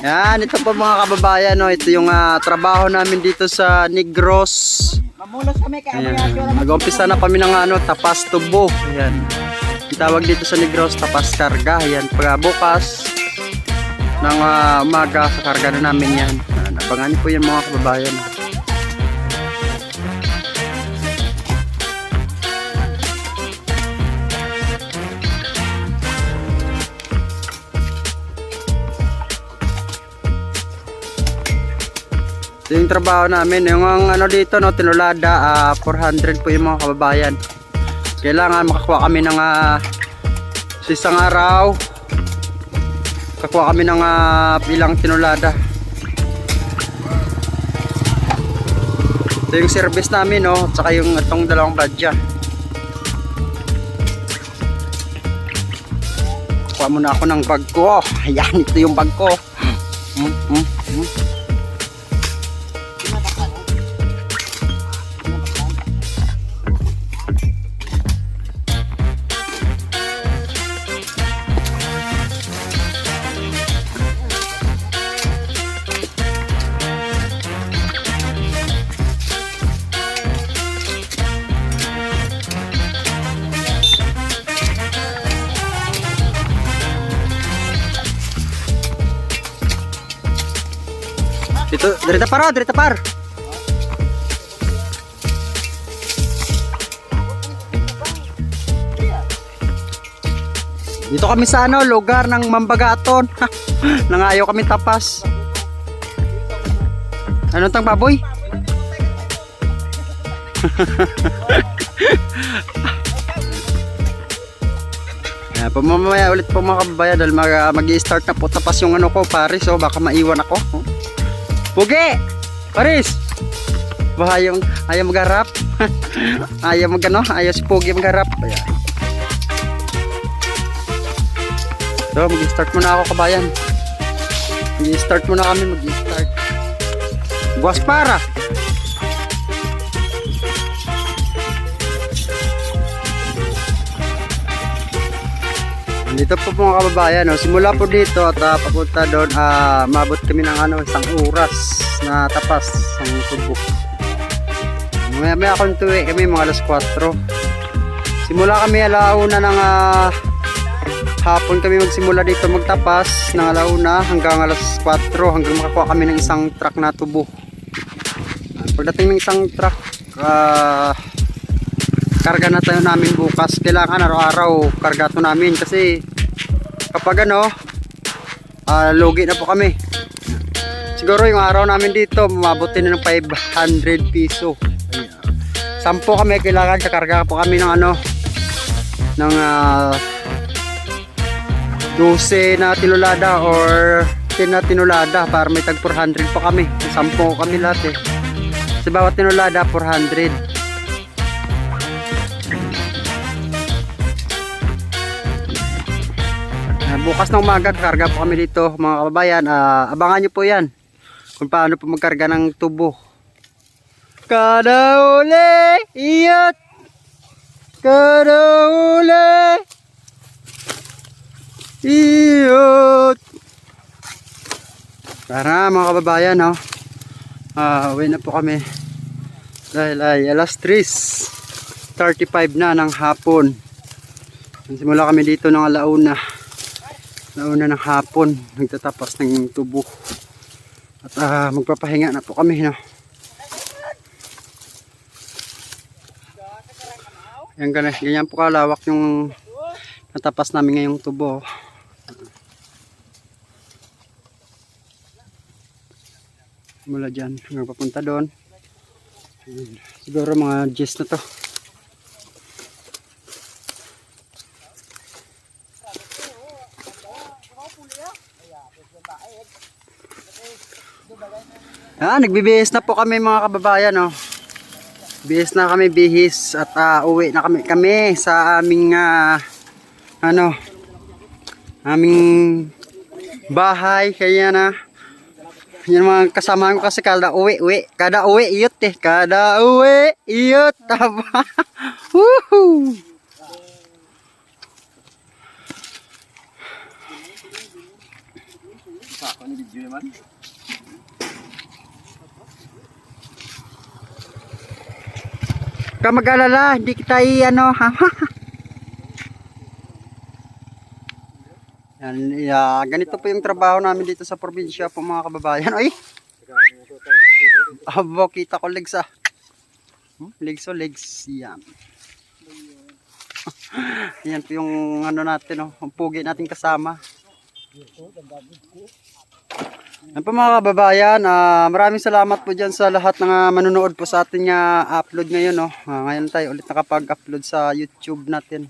Yan, ito po mga kababayan, no? ito yung ah, trabaho namin dito sa Negros. Mamulos kami kay Ayan. Nag-umpisa na kami ng ano, tapas tubo. Ayan. Tawag dito sa Negros, tapas karga. Ayan, pag bukas ng ah, umaga, sa karga na namin yan. Ayan, abangan niyo po yan mga kababayan. Ito yung trabaho namin. Yung ano dito, no, tinulada, ah, 400 po yung mga kababayan. Kailangan makakuha kami ng sa isang araw. Kakuha kami ng ah, ilang tinulada. Ito yung service namin, no, at saka yung itong dalawang badya. Kuha muna ako ng bag ko. Ayan, ito yung bag ko. Mm, mm, Dito, direta par, direta par. Dito kami sa ano, lugar ng Mambagaton. Nangayo kami tapas. Ano tang baboy? Yeah, pamamaya ulit po mga kababayan dahil mag, mag-i-start na po tapas yung ano ko Paris so baka maiwan ako. Oh. Pugi! Paris! Ba yung ayaw magharap? ayaw magano? Ayaw si Pugi magharap. Ayan. So, mag-start muna ako kabayan. Mag-start muna kami, mag-start. Buwas para! Dito po mga kababayan, no? simula po dito at ah, papunta doon, ah, mabot kami ng ano, isang oras na tapas ng tubo. Maya maya akong kami mga alas 4. Simula kami alauna ng ah, hapon kami magsimula dito magtapas ng alauna hanggang alas 4 hanggang makakuha kami ng isang truck na tubo. Pagdating ng isang truck, ah, karga na tayo namin bukas. Kailangan araw-araw karga to namin kasi kapag ano, ah, lugi na po kami. Siguro yung araw namin dito, mabuti na ng 500 piso. Ayan. Sampo kami, kailangan kakarga po kami ng ano, ng ah, 12 na tinulada or 10 na tinulada para may tag 400 po kami. Sampo kami lahat eh. Sa bawat tinulada, 400. Bukas ng umaga karga po kami dito mga kababayan. Ah, abangan nyo po yan kung paano po magkarga ng tubo. Kada uli iyot. Kada uli iyot. Tara mga kababayan no? ah, uwi na po kami. Dahil ay alas 3 35 na ng hapon. Simula kami dito ng alauna nauna ng hapon nagtatapas ng tubo. At ah, magpapahinga na po kami no? Yan ganyan, ganyan po kalawak yung natapas namin ngayong tubo. Mula dyan hanggang papunta doon. Siguro mga 10 na to Ah, nagbibihis na po kami mga kababayan, no. Bihis na kami bihis at ah, uwi na kami kami sa aming ah, ano aming bahay. Kaya na yan mga kasama ko kasi kada uwi uwi kada uwi iyot eh. Kada uwi iyot. Tama Sa ako ni video man. Ka mag-alala, hindi kita i ano, ha? Yan, yeah, ganito po yung trabaho namin dito sa probinsya po mga kababayan. Ay! Abo, kita ko legs ah. Hmm, Legs o legs. Yan. Yan po yung ano natin, oh, ang pugi natin kasama. Yan po mga kababayan, ah, maraming salamat po dyan sa lahat ng ah, manonood po sa ating ah, upload ngayon. No? Ah, ngayon tayo ulit nakapag-upload sa YouTube natin.